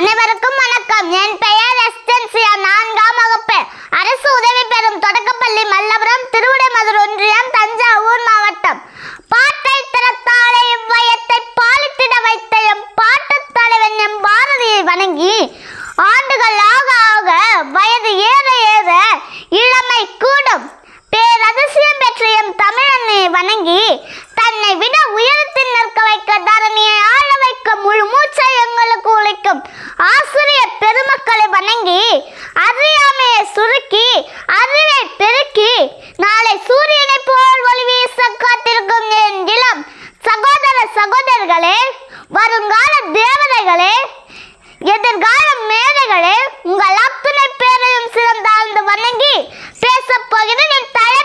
அனைவருக்கும் வணக்கம். என் வருங்கால தேவதைகளே எதிர்கால மேதைகளே உங்கள் அத்துணை பேரையும் சிறந்தாழ்ந்து வணங்கி பேசப்போகிற என் தலை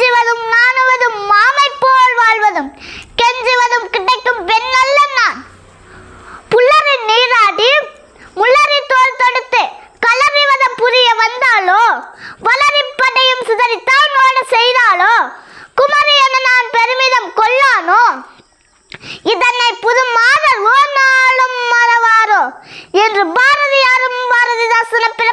அஞ்சுவதும் நாணுவதும் மாமை போல் வாழ்வதும். கெஞ்சுவதும் கிடைக்கும் பெண்ணல்ல நான் புல்லரை நீராடி முள்ளரை தோல் தொடுத்து கலறிவதம் புரிய வந்தாலோ? வளரி படையும் சிதறி செய்தாலோ? குமரி என நான் பெருமிதம் கொள்ளானோ? இதனை புது மாதர் ஓ நாளும் மறவாரோ? என்று பாரதியாரும் பாரதிதாசன பிற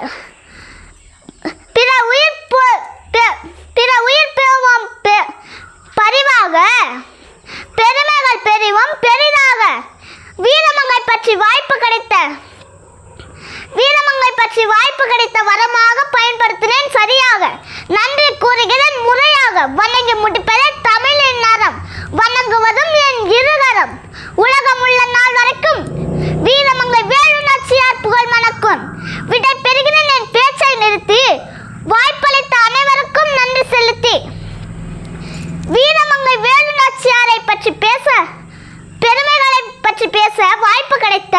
that. வாய்ப்பளித்த அனைவருக்கும் நன்றி செலுத்தி. வீரமங்கை வேலு நாச்சியாரை பற்றி பேச பெருமைகளை பற்றி பேச வாய்ப்பு கிடைத்த